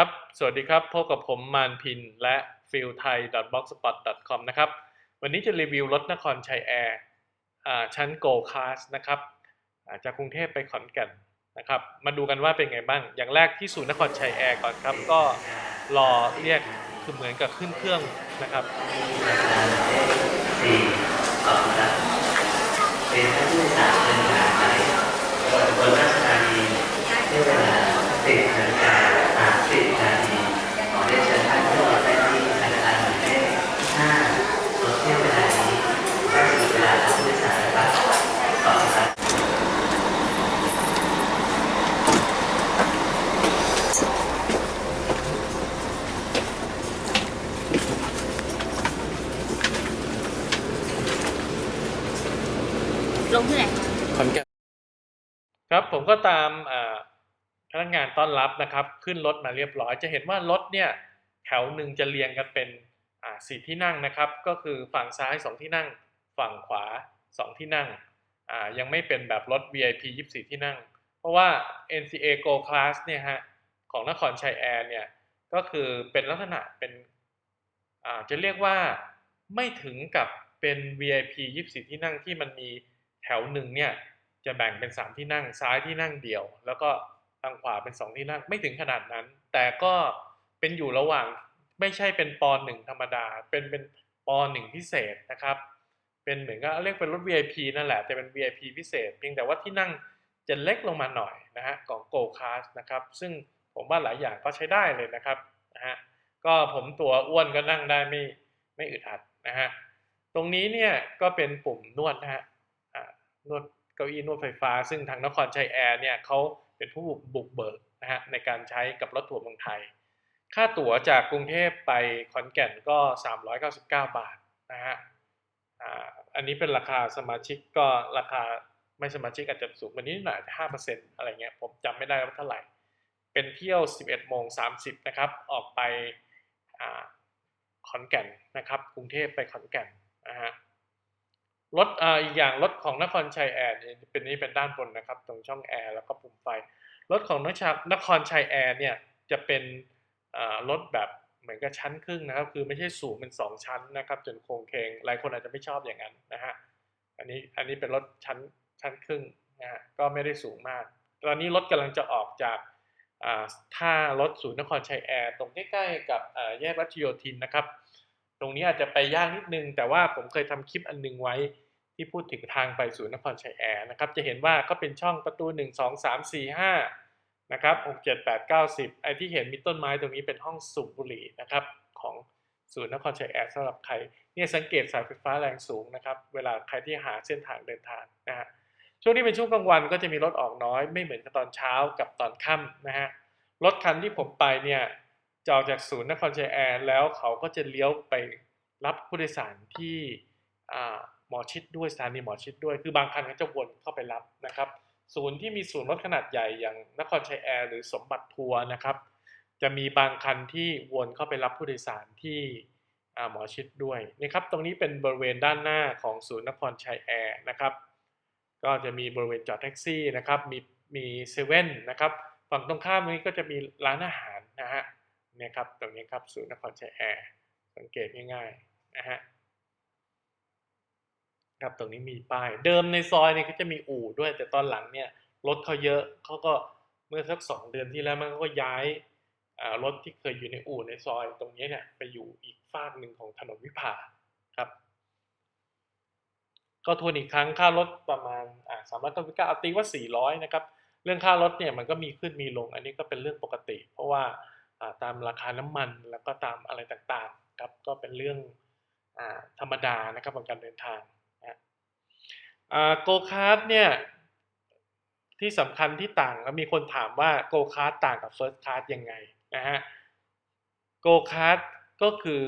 ครับ สวัสดีครับ พบกับผมมานพินและ f i l t h a i b l o g s p o t c o m นะครับ วันนี้จะรีวิวรถนครชัยแอร์ชั้น Go Class นะครับาจากกรุงเทพไปขอนแก่นนะครับ มาดูกันว่าเป็นไงบ้าง อย่างแรกที่ศูนย์นครชัยแอร์ก่อนครับ ก็รอเรียกคือเหมือนกับขึ้นเครื่องนะครับสี่สองครับเป็นท่านผู้สารเดินทางไปบนราชธานีเวลาสิบนาฬิกาสามสิบนาทีขอได้เชิญท่านผู้รับได้ที่อาคารหมายเลขห้ารถเที่ยวเวลานี้ก็ถึงเวลาของผู้โดยสารนะครับขอบคุณครับ ลงที่ไหนคะ ขอนแก่น ครับผมก็ตามพนักงานต้อนรับนะครับ ขึ้นรถมาเรียบร้อย จะเห็นว่ารถเนี่ยแถวหนึ่งจะเรียงกันเป็นสี่ที่นั่งนะครับ ก็คือฝั่งซ้ายสองที่นั่ง ฝั่งขวาสองที่นั่งยังไม่เป็นแบบรถ VIP 24 ที่นั่ง เพราะว่า NCA Go Class เนี่ยฮะของนครชัยแอร์เนี่ยก็คือเป็นลักษณะเป็นจะเรียกว่าไม่ถึงกับเป็น VIP 24 ที่นั่งที่มันมีแถวหนึ่งเนี่ย จะแบ่งเป็น 3 ที่นั่งซ้ายที่นั่งเดียว แล้วก็ทางขวาเป็น 2 ที่นั่งไม่ถึงขนาดนั้น แต่ก็เป็นอยู่ระหว่างไม่ใช่เป็นปหนึ่งธรรมดา เป็นเป็นปหนึ่งพิเศษนะครับ เป็นเหมือนก็เรียกเป็นรถ VIP นั่นแหละแต่เป็น VIP พิเศษ เพียงแต่ว่าที่นั่งจะเล็กลงมาหน่อยนะฮะของ Go Class นะครับ ซึ่งผมว่าหลายอย่างก็ใช้ได้เลยนะครับนะฮะก็ผมตัวอ้วนก็นั่งได้ไม่ไม่อึดอัดนะฮะตรงนี้เนี่ยก็เป็นปุ่มนวดนะฮะอ่านวด เก้าอี้นวดไฟฟ้า ซึ่งทางนครชัยแอร์เนี่ยเขาเป็นผู้บุกเบิกนะฮะในการใช้กับรถทัวร์เมืองไทย ค่าตั๋วจากกรุงเทพไปขอนแก่นก็ 399 บาทนะฮะอันนี้เป็นราคาสมาชิกก็ราคาไม่สมาชิกอาจจะสูงกว่านี้หน่อยห้าเปอร์เซ็นต์อะไรเงี้ยผมจำไม่ได้ว่าเท่าไหร่ เป็นเที่ยว 11โมง30 นะครับ ออกไปอขอนแก่นนะครับ กรุงเทพไปขอนแก่นนะฮะ รถอีกอย่างรถของนครชัยแอร์เป็นนี้เป็นด้านบนนะครับ ตรงช่องแอร์แล้วก็ปุ่มไฟรถของนชานครชัยแอร์เนี่ยจะเป็นรถแบบเหมือนกับชั้นครึ่งนะครับ คือไม่ใช่สูงเป็นสองชั้นนะครับ จนโครงเคงหลายคนอาจจะไม่ชอบอย่างนั้นนะฮะอันนี้อันนี้เป็นรถชั้นชั้นครึ่งนะฮะก็ไม่ได้สูงมาก ตอนนี้รถกำลังจะออกจากท่ารถศูนย์นครชัยแอร์ตรงใกล้ๆกับแยกรัชโยธินนะครับ ตรงนี้อาจจะไปยากนิดนึง แต่ว่าผมเคยทำคลิปอันนึงไว้ที่พูดถึงทางไปศูนย์นครชัยแอร์นะครับ จะเห็นว่าก็เป็นช่องประตู 1 2 3 4 5นะครับ6 7 8 9 10 ไอ้ที่เห็นมีต้นไม้ตรงนี้เป็นห้องสูบบุหรี่นะครับของศูนย์นครชัยแอร์สำหรับใครเนี่ยสังเกตสายไฟฟ้าแรงสูงนะครับเวลาใครที่หาเส้นทางเดินทางนะฮะช่วงนี้เป็นช่วงกลางวันก็จะมีรถออกน้อยไม่เหมือนกับตอนเช้ากับตอนค่ำนะฮะรถคันที่ผมไปเนี่ย จะออกจากศูนย์นครชัยแอร์แล้วเขาก็จะเลี้ยวไปรับผู้โดยสารที่หมอชิดด้วยสถานีหมอชิดด้วย คือบางคันเขาจะวนเข้าไปรับนะครับ ศูนย์ที่มีศูนย์รถขนาดใหญ่อย่างนครชัยแอร์หรือสมบัติทัวร์นะครับ จะมีบางคันที่วนเข้าไปรับผู้โดยสารที่หมอชิดด้วยนะครับ ตรงนี้เป็นบริเวณด้านหน้าของศูนย์นครชัยแอร์นะครับ ก็จะมีบริเวณจอดแท็กซี่นะครับ มีมีเซเว่นนะครับ ฝั่งตรงข้ามนี้ก็จะมีร้านอาหารนะฮะ เนี่ยครับตรงนี้ครับศูนย์นครชัยแอร์สังเกตง่ายๆนะฮะครับตรงนี้มีป้าย เดิมในซอยเนี่ยก็จะมีอู่ด้วย แต่ตอนหลังเนี่ยรถเขาเยอะเขาก็เมื่อสักสองเดือนที่แล้วมันก็ย้ายรถที่เคยอยู่ในอู่ในซอย ตรงนี้เนี่ยไปอยู่อีกฝากหนึ่งของถนนวิภาครับ ก็ทวนอีกครั้งค่ารถประมาณอ่าสามร้อยเก้าสิบเก้าเอาตีว่าสี่ร้อยนะครับ เรื่องค่ารถเนี่ยมันก็มีขึ้นมีลง อันนี้ก็เป็นเรื่องปกติ เพราะว่า ตามราคาน้ำมันแล้วก็ตามอะไรต่างๆครับก็เป็นเรื่องอธรรมดานะครับของการเดินทางโกคาร์ดเนี่ยที่สำคัญที่ต่างแล้วมีคนถามว่าโกคาร์ดต่างกับเฟิร์สคาร์ดยังไงนะฮะโกคาร์ดก็คือ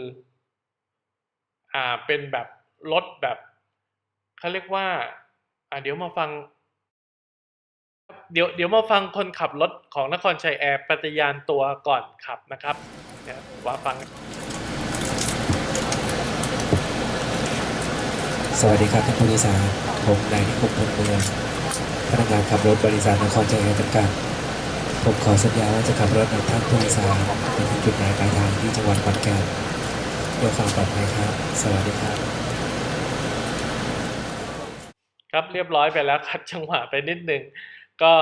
อ่าเป็นแบบรถแบบเขาเรียกว่าอ่าเดี๋ยวมาฟัง เดี๋ยวเดี๋ยวมาฟังคนขับรถของนครชัยแอร์ปฏิญาณตัวก่อนขับนะครับเดี๋ยวว่าฟัง สวัสดีครับท่านผู้โดยสารผมนายนิคมพลเมืองพนักงานขับรถบริษัทนครชัยแอร์จำกัดผผมขอสัญญาว่าจะขับรถนำท่านผู้โดยสารไปถึงจุดหมายปลายทางที่จังหวัดขอนแก่นด้วยความปลอดภัยครับ สวัสดีครับ ครับเรียบร้อยไปแล้วครับจังหวะไปนิดนึง ก็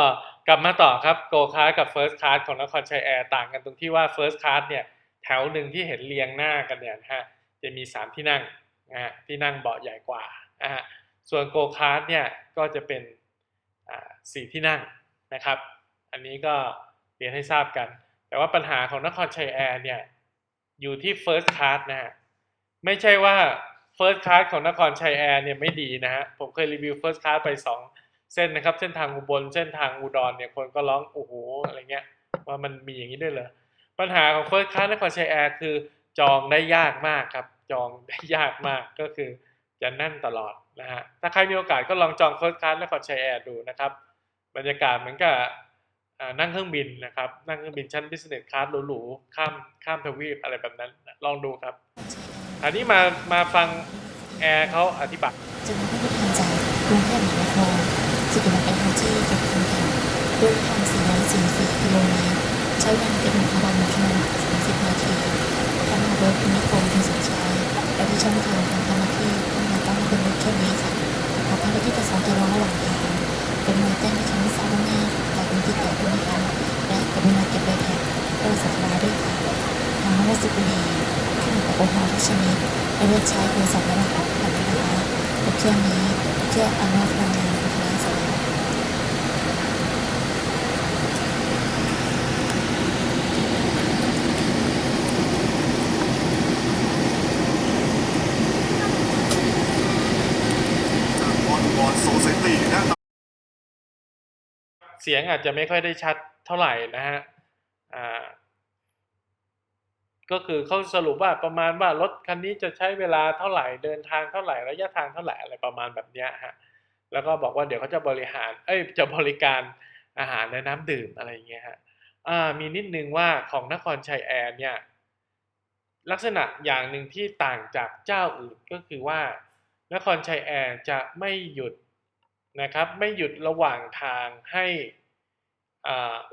กลับมาต่อครับโกคาร์กับ First Class ของนครชัยแอร์ต่างกันตรงที่ว่า First Class เนี่ยแถวหนึ่งที่เห็นเรียงหน้ากันเนี่ยนะฮะจะมี 3 ที่นั่งนะฮะที่นั่งเบาะใหญ่กว่านะฮะส่วนโกคาร์เนี่ยก็จะเป็นสี่ที่นั่งนะครับ อันนี้ก็เรียนให้ทราบกัน แต่ว่าปัญหาของนครชัยแอร์เนี่ยอยู่ที่ First Class นะฮะไม่ใช่ว่า First Class ของนครชัยแอร์เนี่ยไม่ดีนะฮะผมเคยรีวิว First Class ไป2 เส้นนะครับ เส้นทางอุบลเส้นทางอุดรเนี่ยคนก็ร้องโอ้โหอะไรเงี้ยว่ามันมีอย่างนี้ด้วยเหรอปัญหาของ First Class นครชัยแอร์คือจองได้ยากมากครับจองได้ยากมากก็คือจะแน่นตลอดนะฮะถ้าใครมีโอกาสก็ลองจอง First Class นครชัยแอร์ดูนะครับ บรรยากาศเหมือนกับนั่งเครื่องบินนะครับ นั่งเครื่องบินชั้น Business Class หรูๆข้ามข้ามทวีปอะไรแบบนั้นลองดูครับ อันนี้มามาฟังแอร์เขาอธิบายจึงไม่ได้ทางจกรุงเทพมหานคร จ้งให้ฉันทราบล่วงหน้าแต่เป็นที่เกิดขึ้นนะคะและกรุณาเก็บใบแท็กเพื่อสัตว์ร้าด้วยค่ะทางวัสดุบุหรี่เครื่องแอลกอฮอล์ทุกชนิดและเลือกใช้โทรศัพท์และรหัสผ่านนะคะรถเครื่องนี้เครื่องอนุพลังงานไฟฟ้าสำหรับ บอลบอลโซเซตี้แนะนำ เสียงอาจจะไม่ค่อยได้ชัดเท่าไหร่นะฮะอ่าก็คือเขาสรุปว่าประมาณว่ารถคันนี้จะใช้เวลาเท่าไหร่เดินทางเท่าไหร่ระยะทางเท่าไหร่อะไรประมาณแบบเนี้ยฮะแล้วก็บอกว่าเดี๋ยวเขาจะบริหารเอ้ยจะบริการอาหารและน้ำดื่มอะไรอย่างเงี้ยฮะอ่ามีนิดนึงว่าของนครชัยแอร์เนี่ยลักษณะอย่างหนึ่งที่ต่างจากเจ้าอื่นก็คือว่านครชัยแอร์จะไม่หยุด นะครับไม่หยุดระหว่างทางให้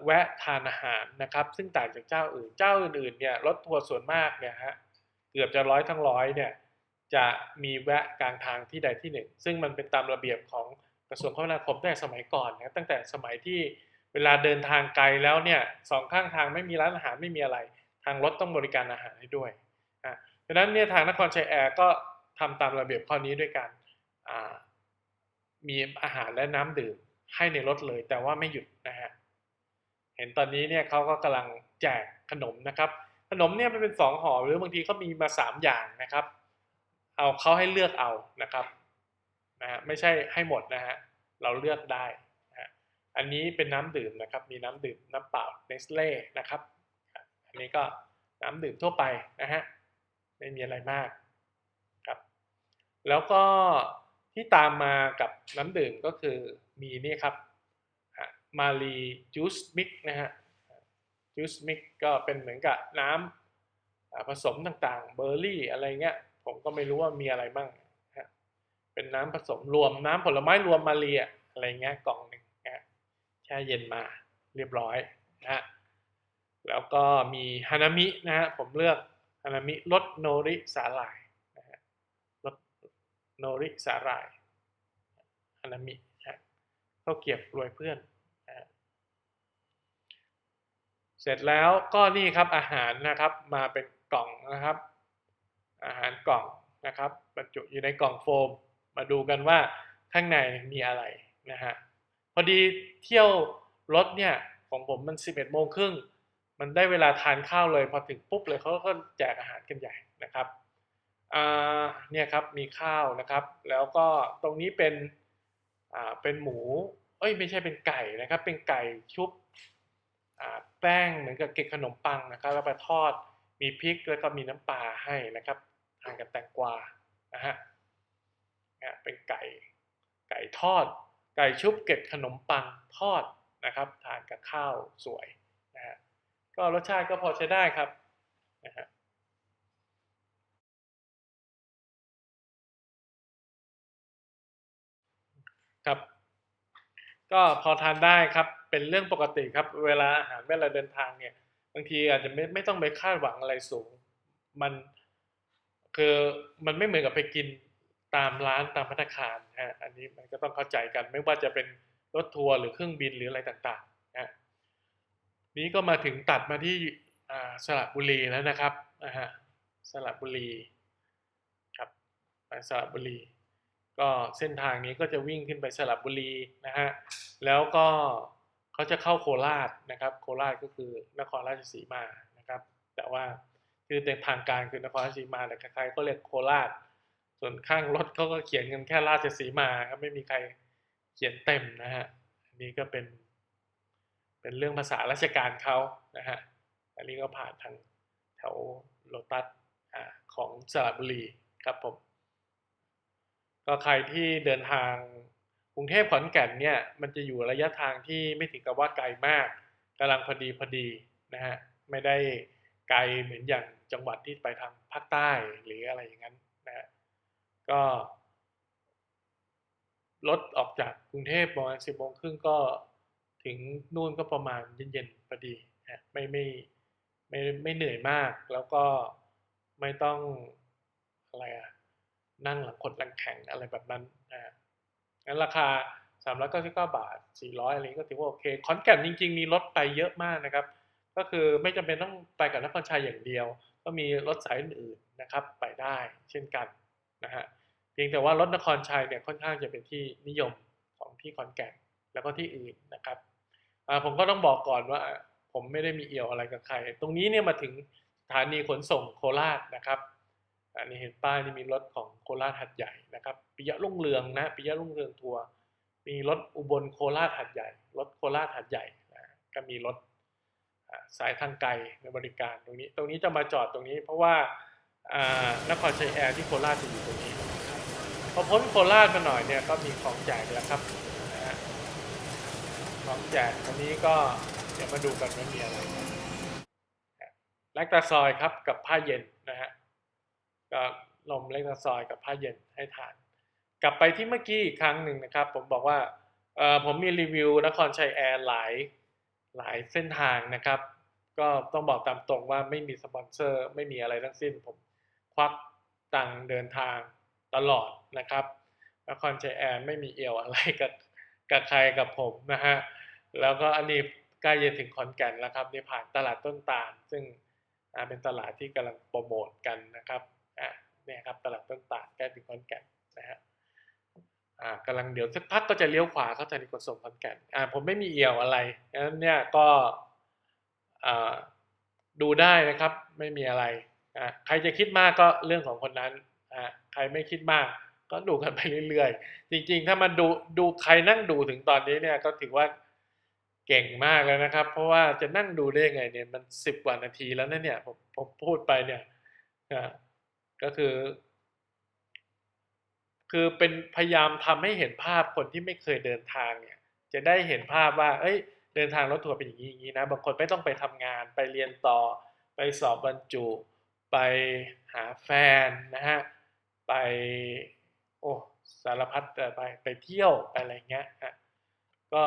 แวะทานอาหารนะครับซึ่งต่างจากเจ้าอื่นเจ้าอื่นๆเนี่ยรถทัวร์ส่วนมากเนี่ยฮะเกือบจะร้อยทั้งร้อยเนี่ยจะมีแวะกลางทางที่ใดที่หนึ่ง ซึ่งมันเป็นตามระเบียบของกระทรวงคมนาคมตั้งแต่สมัยก่อนนะตั้งแต่สมัยที่เวลาเดินทางไกลแล้วเนี่ยสองข้างทางไม่มีร้านอาหารไม่มีอะไร ทางรถต้องบริการอาหารให้ด้วยอะดังนั้นเนี่ยทางนครชัยแอร์ก็ทำตามระเบียบข้อนี้ด้วยการอ่า มีอาหารและน้ำดื่มให้ในรถเลย แต่ว่าไม่หยุดนะฮะเห็นตอนนี้เนี่ยเขาก็กำลังแจกขนมนะครับ ขนมเนี่ยมันเป็นสองห่อหรือบางทีเขามีมาสามอย่างนะครับ เอาเขาให้เลือกเอานะครับนะฮะไม่ใช่ให้หมดนะฮะเราเลือกได้นะฮะอันนี้เป็นน้ำดื่มนะครับ มีน้ำดื่มน้ำเปล่าเนสเล่นะครับ อันนี้ก็น้ำดื่มทั่วไปนะฮะไม่มีอะไรมากครับ แล้วก็ ที่ตามมากับน้ำดื่มก็คือมีนี่ครับมารีจูสมิกนะฮะจูสมิกก็เป็นเหมือนกับน้ำผสมต่างๆ เบอร์รี่อะไรเงี้ย ผมก็ไม่รู้ว่ามีอะไรบ้างเป็นน้ำผสมรวมน้ำผลไม้รวมมาเรีอะอะไรเงี้ยกล่องหนึ่งนะแช่เย็นมาเรียบร้อยนะฮะแล้วก็มีฮานามินะฮะผมเลือกฮานามิรสโนริสาหร่าย โนริสาหร่ายฮานามินะฮะข้าวเกรียบรวยเพื่อน เสร็จแล้วก็นี่ครับอาหารนะครับมาเป็นกล่องนะครับ อาหารกล่องนะครับบรรจุอยู่ในกล่องโฟม มาดูกันว่าข้างในมีอะไรนะฮะพอดีเที่ยวรถเนี่ยของผมมัน 11โมงครึ่งมันได้เวลาทานข้าวเลย พอถึงปุ๊บเลยเขาก็แจกอาหารกันใหญ่นะครับ เนี่ยครับมีข้าวนะครับ แล้วก็ตรงนี้เป็นเป็นหมู เอ้ยไม่ใช่เป็นไก่นะครับ เป็นไก่ชุบแป้งเหมือนกับเกล็ดขนมปังนะครับ แล้วไปทอดมีพริกแล้วก็มีน้ำปลาให้นะครับทานกับแตงกวานะฮะเนี่ยเป็นไก่ไก่ทอด ไก่ชุบเกล็ดขนมปังทอดนะครับ ทานกับข้าวสวยนะฮะก็รสชาติก็พอใช้ได้ครับนะฮะ ก็พอทานได้ครับเป็นเรื่องปกติครับ เวลาอาหารเวลาเดินทางเนี่ย บางทีอาจจะไม่ไม่ต้องไปคาดหวังอะไรสูง มันคือมันไม่เหมือนกับไปกินตามร้านตามพัตตาคารนะฮะอันนี้มันก็ต้องเข้าใจกัน ไม่ว่าจะเป็นรถทัวร์หรือเครื่องบินหรืออะไรต่างๆนะฮะนี้ก็มาถึงตัดมาที่สระบุรีแล้วนะครับนะฮะสระบุรีครับไปสระบุรี ก็เส้นทางนี้ก็จะวิ่งขึ้นไปสระบุรีนะฮะแล้วก็เขาจะเข้าโคราชนะครับ โคราชก็คือนครราชสีมานะครับ แต่ว่าคือในทางการคือนครราชสีมาแต่ใครๆก็เรียกโคราช ส่วนข้างรถเขาก็เขียนกันแค่ราชสีมาครับไม่มีใครเขียนเต็มนะฮะอันนี้ก็เป็นเป็นเรื่องภาษาราชการเขานะฮะอันนี้ก็ผ่านทางแถวโลตัสของสระบุรีครับผม ก็ใครที่เดินทางกรุงเทพขอนแก่นเนี่ยมันจะอยู่ระยะทางที่ไม่ถึงกับว่าไกลมากกำลังพอดีพอดีนะฮะไม่ได้ไกลเหมือนอย่างจังหวัดที่ไปทางภาคใต้หรืออะไรอย่างนั้นนะฮะก็รถออกจากกรุงเทพประมาณสิบโมงครึ่งก็ถึงนู่นก็ประมาณเย็นๆพอดีนะฮะไม่ไม่ไม่ไม่เหนื่อยมากแล้วก็ไม่ต้องอะไรอะ นั่งหลังคดหลังแข็งอะไรแบบนั้นนะฮะงั้นราคา 399 บาท 400 อะไรนี้ก็ถือว่าโอเคขอนแก่นจริง ๆ มีรถไปเยอะมากนะครับ ก็คือไม่จำเป็นต้องไปกับนครชัยอย่างเดียว ก็มีรถสายอื่นๆนะครับไปได้เช่นกันนะฮะเพียงแต่ว่ารถนครชัยเนี่ยค่อนข้างจะเป็นที่นิยมของที่ขอนแก่นแล้วก็ที่อื่นนะครับผมก็ต้องบอกก่อนว่าผมไม่ได้มีเอี่ยวอะไรกับใคร ตรงนี้เนี่ยมาถึงสถานีขนส่งโคราชนะครับ อันนี้เห็นป้ายนี่มีรถของโคราชหัดใหญ่นะครับปิยะรุ่งเรืองนะปิยะรุ่งเรืองทัวร์มีรถอุบลโคราชหัดใหญ่ รถโคราชหัดใหญ่นะก็มีรถสายทางไกลในบริการตรงนี้ ตรงนี้จะมาจอดตรงนี้ เพราะว่านครชัยแอร์ที่โคราชจะอยู่ตรงนี้พอพ้นโคราชมาหน่อยเนี่ยก็มีของแจกแล้วครับนะของแจกตรงนี้ก็เดี๋ยวมาดูกันว่ามีอะไรแลกตาซอยครับกับผ้าเย็นนะฮะ ก็นมเล็กตาซอยกับผ้าเย็นให้ทาน กลับไปที่เมื่อกี้อีกครั้งหนึ่งนะครับ ผมบอกว่าผมมีรีวิวนครชัยแอร์หลายหลายเส้นทางนะครับ ก็ต้องบอกตามตรงว่าไม่มีสปอนเซอร์ไม่มีอะไรทั้งสิ้น ผมควักตังเดินทางตลอดนะครับนครชัยแอร์ไม่มีเอี่ยวอะไรกับกับใครกับผมนะฮะแล้วก็อันนี้ใกล้จะถึงขอนแก่นแล้วครับนี่ผ่านตลาดต้นตาล ซึ่งเป็นตลาดที่กำลังโปรโมทกันนะครับ เนี่ยครับตลาดต้นตาลใกล้ถึงขอนแก่นนะฮะอ่ากำลังเดี๋ยวสักพักก็จะเลี้ยวขวาเข้าสถานีขนส่งขอนแก่นอ่าผมไม่มีเอี่ยวอะไรงั้นเนี่ยก็อ่าดูได้นะครับไม่มีอะไรอ่าใครจะคิดมากก็เรื่องของคนนั้นอ่าใครไม่คิดมากก็ดูกันไปเรื่อยๆ จริงๆ ถ้ามันดูดูใครนั่งดูถึงตอนนี้เนี่ยก็ถือว่าเก่งมากแล้วนะครับ เพราะว่าจะนั่งดูได้ไงเนี่ยมันสิบกว่านาทีแล้วนะเนี่ยผมผมพูดไปเนี่ยอ่า ก็คือ คือเป็นพยายามทำให้เห็นภาพคนที่ไม่เคยเดินทางเนี่ย จะได้เห็นภาพว่า เอ้ย เดินทางรถทัวร์เป็นอย่างนี้อย่างนี้นะบางคนไม่ต้องไปทำงานไปเรียนต่อ ไปสอบบรรจุ ไปหาแฟนนะฮะไปโอ้สารพัดแต่ไปไปเที่ยวไปอะไรเงี้ยฮะก็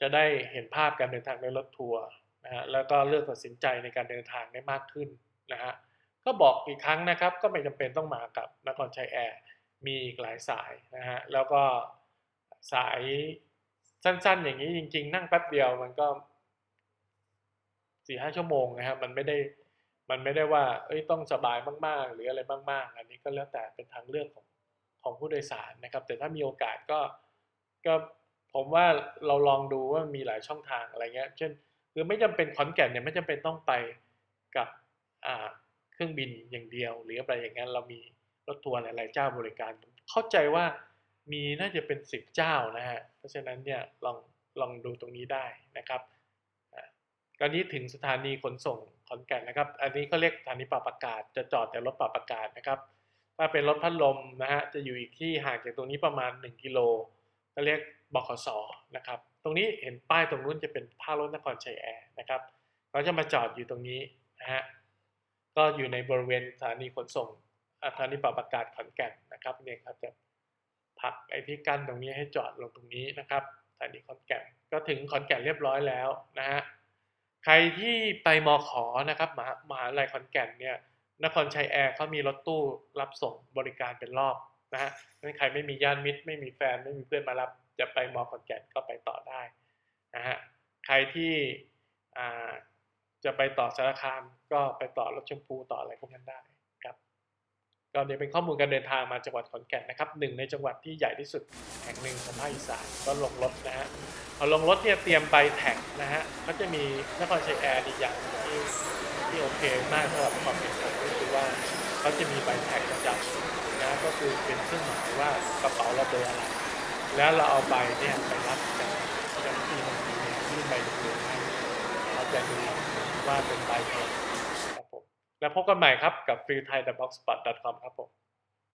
จะได้เห็นภาพการเดินทางในรถทัวร์นะฮะแล้วก็เลือกตัดสินใจในการเดินทางได้มากขึ้นนะฮะ ก็บอกอีกครั้งนะครับ ก็ไม่จำเป็นต้องมากับนครชัยแอร์มีอีกหลายสายนะฮะแล้วก็สายสั้นๆ อย่างนี้จริง ๆ นั่งแป๊บเดียวมันก็สี่ห้าชั่วโมงนะครับมันไม่ได้มันไม่ได้ว่าเอ้ยต้องสบายมากๆ หรืออะไรมาก ๆ อันนี้ก็แล้วแต่เป็นทางเลือกของของผู้โดยสารนะครับ แต่ถ้ามีโอกาสก็ก็ผมว่าเราลองดูว่ามีหลายช่องทางอะไรเงี้ย เช่น คือไม่จำเป็นขอนแก่นเนี่ยไม่จำเป็นต้องไปกับอ่า เครื่องบินอย่างเดียว หรืออะไรอย่างนั้นเรามีรถทัวร์หลาย ๆ เจ้าบริการ เข้าใจว่ามีน่าจะเป็นสิบเจ้านะฮะเพราะฉะนั้นเนี่ยลองลองดูตรงนี้ได้นะครับอ่าตอนนี้ถึงสถานีขนส่งขอนแก่นนะครับ อันนี้ก็เรียกสถานีปรับอากาศ จะจอดแต่รถปรับอากาศนะครับ ถ้าเป็นรถพัดลมนะฮะจะอยู่อีกที่ห่างจากตรงนี้ประมาณ 1 กิโลก็เรียกบขสนะครับ ตรงนี้เห็นป้ายตรงนู้นจะเป็นท่ารถนครชัยแอร์นะครับเขาจะมาจอดอยู่ตรงนี้นะฮะ ก็อยู่ในบริเวณสถานีขนส่งสถานีปรับอากาศขอนแก่นนะครับเนี่ยครับจะพผลักไอ้ที่กั้นตรงนี้ให้จอดลงตรงนี้นะครับสถานีขอนแก่นก็ถึงขอนแก่นเรียบร้อยแล้วนะฮะใครที่ไปมอขอนะครับมหามหาลัยขอนแก่นเนี่ยนครชัยแอร์เขามีรถตู้รับส่งบริการเป็นรอบนะฮะงั้นใครไม่มีญาติมิตร ไม่มีแฟนไม่มีเพื่อนมารับ จะไปมอขอนแก่นก็ไปต่อได้นะฮะใครที่อ่า จะไปต่อสารคามก็ไปต่อรถชมพูต่ออะไรพวกนั้นได้ครับก็เดี๋ยวเป็นข้อมูลการเดินทางมาจังหวัดขอนแก่นนะครับหนึ่งในจังหวัดที่ใหญ่ที่สุดแห่งหนึ่งของภาคอีสานก็ลงรถนะฮะพอลงรถเนี่ยเตรียมใบแท็กนะฮะก็จะมีนครชัยแอร์อีกอย่างที่ที่โอเคมากสำหรับความเป็นผมก็คือว่าเขาจะมีใบแท็กประจำนะก็คือเป็นเครื่องหมายว่ากระเป๋าเราเบอร์อะไรแล้วเราเอาใบเนี่ยไปรับจากเจ้าหน้าที่บางทีเนี่ยยื่นใบเหลืองให้เขาจะดู ว่าเป็นใบอะไรครับผมแล้วพบกันใหม่ครับกับ freethaiboxspot.com ครับผม